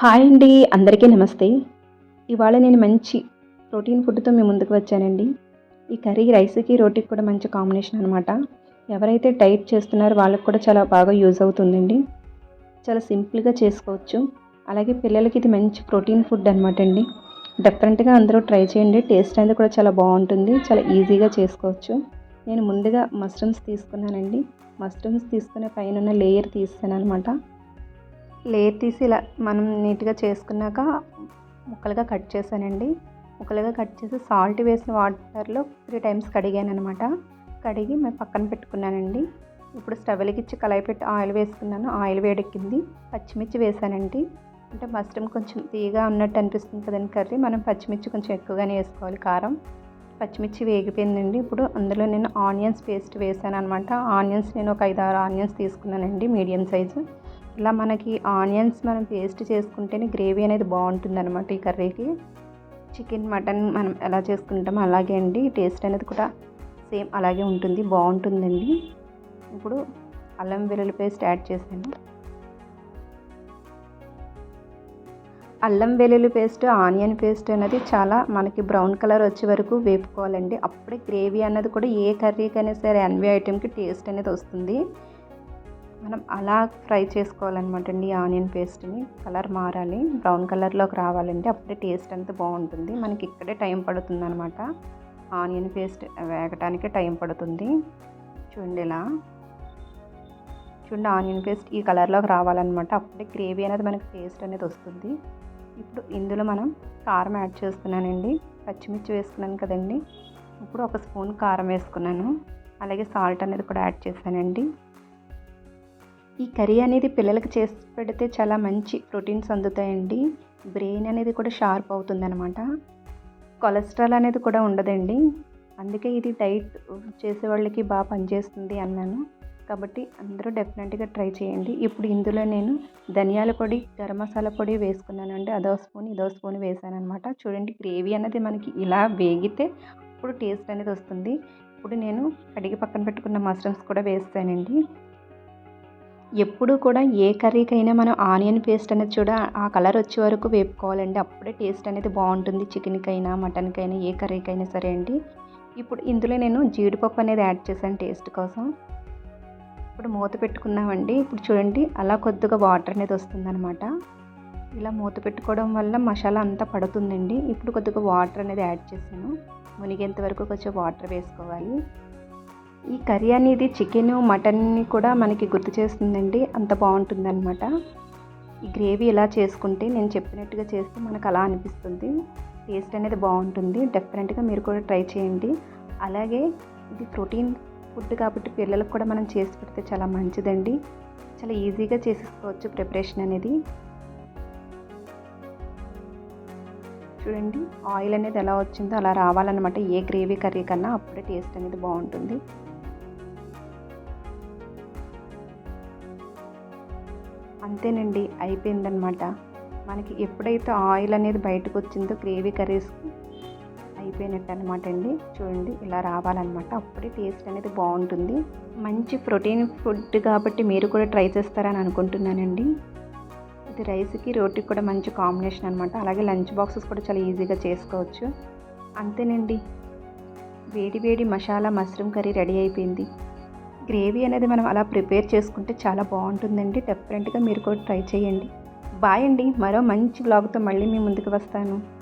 Hi అండి అందరికీ నమస్తే. ఇవాళ నేను మంచి ప్రోటీన్ ఫుడ్తో మీ ముందుకు వచ్చానండి. ఈ కర్రీ రైస్కి రోటీకి కూడా మంచి కాంబినేషన్ అనమాట ఎవరైతే డైట్ చేస్తున్నారో వాళ్ళకి కూడా చాలా బాగా యూజ్ అవుతుందండి. చాలా సింపుల్గా చేసుకోవచ్చు. అలాగే పిల్లలకి ఇది మంచి ప్రోటీన్ ఫుడ్ అనమాట అండి. డిఫరెంట్గా అందరూ ట్రై చేయండి. టేస్ట్ అనేది కూడా చాలా బాగుంటుంది. చాలా ఈజీగా చేసుకోవచ్చు. నేను ముందుగా మష్రూమ్స్ తీసుకున్నానండి. మష్రూమ్స్ తీసుకునే పైన ఉన్న లేయర్ తీస్తాను అనమాట లేయర్ తీసి ఇలా మనం నీట్గా చేసుకున్నాక ముక్కలుగా కట్ చేశానండి. ముక్కలుగా కట్ చేసి సాల్ట్ వేసిన వాటర్లో త్రీ టైమ్స్ కడిగాను అనమాట కడిగి మేము పక్కన పెట్టుకున్నానండి. ఇప్పుడు స్టవ్ వెలిగించి కళాయి పెట్టి ఆయిల్ వేసుకున్నాను. ఆయిల్ వేడెక్కింది. పచ్చిమిర్చి వేసానండి అంటే మష్రూమ్ కొంచెం తీయగా ఉన్నట్టు అనిపిస్తుంది కదండి కర్రీ. మనం పచ్చిమిర్చి కొంచెం ఎక్కువగానే వేసుకోవాలి. కారం పచ్చిమిర్చి వేగిపోయిందండి. ఇప్పుడు అందులో నేను ఆనియన్స్ పేస్ట్ వేసాను అనమాట ఆనియన్స్ నేను ఒక ఐదు ఆరు ఆనియన్స్ తీసుకున్నానండి మీడియం సైజు. ఇలా మనకి ఆనియన్స్ మనం పేస్ట్ చేసుకుంటేనే గ్రేవీ అనేది బాగుంటుంది అనమాట ఈ కర్రీకి. చికెన్ మటన్ మనం ఎలా చేసుకుంటామో అలాగే అండి. టేస్ట్ అనేది కూడా సేమ్ అలాగే ఉంటుంది బాగుంటుందండి. ఇప్పుడు అల్లం వెల్లుల్లి పేస్ట్ యాడ్ చేశాను. అల్లం వెల్లుల్లి పేస్ట్ ఆనియన్ పేస్ట్ అనేది చాలా మనకి బ్రౌన్ కలర్ వచ్చే వరకు వేపుకోవాలండి. అప్పుడే గ్రేవీ అన్నది కూడా ఏ కర్రీకైనా సరే అన్వే ఐటెంకి టేస్ట్ అనేది వస్తుంది. మనం అలా ఫ్రై చేసుకోవాలన్నమాట అండి ఆనియన్ పేస్ట్ని. కలర్ మారాలి. బ్రౌన్ కలర్లోకి రావాలంటే అప్పుడే టేస్ట్ అంతా బాగుంటుంది. మనకి ఇక్కడే టైం పడుతుంది అనమాట ఆనియన్ పేస్ట్ వేగటానికి టైం పడుతుంది. చూడండి ఇలా. చూడండి ఆనియన్ పేస్ట్ ఈ కలర్లోకి రావాలన్నమాట. అప్పుడే గ్రేవీ అనేది మనకి టేస్ట్ అనేది వస్తుంది. ఇప్పుడు ఇందులో మనం కారం యాడ్ చేస్తున్నానండి. పచ్చిమిర్చి వేసుకున్నాను కదండి. ఇప్పుడు ఒక స్పూన్ కారం వేసుకున్నాను. అలాగే సాల్ట్ అనేది కూడా యాడ్ చేశానండి. ఈ కర్రీ అనేది పిల్లలకి చేసి పెడితే చాలా మంచి ప్రోటీన్స్ అందుతాయండి. బ్రెయిన్ అనేది కూడా షార్ప్ అవుతుంది అనమాట కొలెస్ట్రాల్ అనేది కూడా ఉండదండి. అందుకే ఇది డైట్ చేసే వాళ్ళకి బాగా పనిచేస్తుంది అన్నాను. కాబట్టి అందరూ డెఫినెట్గా ట్రై చేయండి. ఇప్పుడు ఇందులో నేను ధనియాల పొడి గరం మసాలా పొడి వేసుకున్నానండి. అదో స్పూన్ ఇదో స్పూన్ వేసాను అనమాట చూడండి గ్రేవీ అనేది మనకి ఇలా వేగితే అప్పుడు టేస్ట్ అనేది వస్తుంది. ఇప్పుడు నేను కడిగి పక్కన పెట్టుకున్న మష్రూమ్స్ కూడా వేస్తానండి. ఎప్పుడు కూడా ఏ కర్రీకైనా మనం ఆనియన్ పేస్ట్ అనేది చూడ ఆ కలర్ వచ్చే వరకు వేపుకోవాలండి. అప్పుడే టేస్ట్ అనేది బాగుంటుంది. చికెన్కైనా మటన్కైనా ఏ కర్రీకైనా సరే అండి. ఇప్పుడు ఇందులో నేను జీడిపప్పు అనేది యాడ్ చేశాను టేస్ట్ కోసం. ఇప్పుడు మూత పెట్టుకుందామండి. ఇప్పుడు చూడండి అలా కొద్దిగా వాటర్ అనేది వస్తుందన్నమాట. ఇలా మూత పెట్టుకోవడం వల్ల మసాలా అంతా పడుతుందండి. ఇప్పుడు కొద్దిగా వాటర్ అనేది యాడ్ చేశాను. మునిగేంత వరకు కొంచెం వాటర్ వేసుకోవాలి. ఈ కర్రీ అనేది చికెన్ మటన్ని కూడా మనకి గుర్తు చేస్తుందండి. అంత బాగుంటుందన్నమాట. ఈ గ్రేవీ ఇలా చేసుకుంటే నేను చెప్పినట్టుగా చేస్తే మనకు అలా అనిపిస్తుంది. టేస్ట్ అనేది బాగుంటుంది. డెఫినెట్గా మీరు కూడా ట్రై చేయండి. అలాగే ఇది ప్రోటీన్ ఫుడ్ కాబట్టి పిల్లలకు కూడా మనం చేసి పెడితే చాలా మంచిదండి. చాలా ఈజీగా చేసేసుకోవచ్చు ప్రిపరేషన్ అనేది. చూడండి ఆయిల్ అనేది ఎలా వచ్చిందో అలా రావాలన్నమాట. ఏ గ్రేవీ కర్రీ కన్నా అప్పుడే టేస్ట్ అనేది బాగుంటుంది. అంతేనండి అయిపోయిందనమాట మనకి ఎప్పుడైతే ఆయిల్ అనేది బయటకు వచ్చిందో గ్రేవీ కర్రీస్కి అయిపోయినట్టు అనమాట అండి. చూడండి ఇలా రావాలన్నమాట. అప్పుడే టేస్ట్ అనేది బాగుంటుంది. మంచి ప్రోటీన్ ఫుడ్ కాబట్టి మీరు కూడా ట్రై చేస్తారని అనుకుంటున్నానండి. ఇది రైస్కి రోటీకి కూడా మంచి కాంబినేషన్ అనమాట అలాగే లంచ్ బాక్సెస్ కూడా చాలా ఈజీగా చేసుకోవచ్చు. అంతేనండి. వేడి వేడి మసాలా మష్రూమ్ కర్రీ రెడీ అయిపోయింది. గ్రేవీ అనేది మనం అలా ప్రిపేర్ చేసుకుంటే చాలా బాగుంటుందండి. డెఫినెట్గా మీరు కూడా ట్రై చేయండి. బాయ్ అండి. మరో మంచి బ్లాగ్తో మళ్ళీ మీ ముందుకు వస్తాను.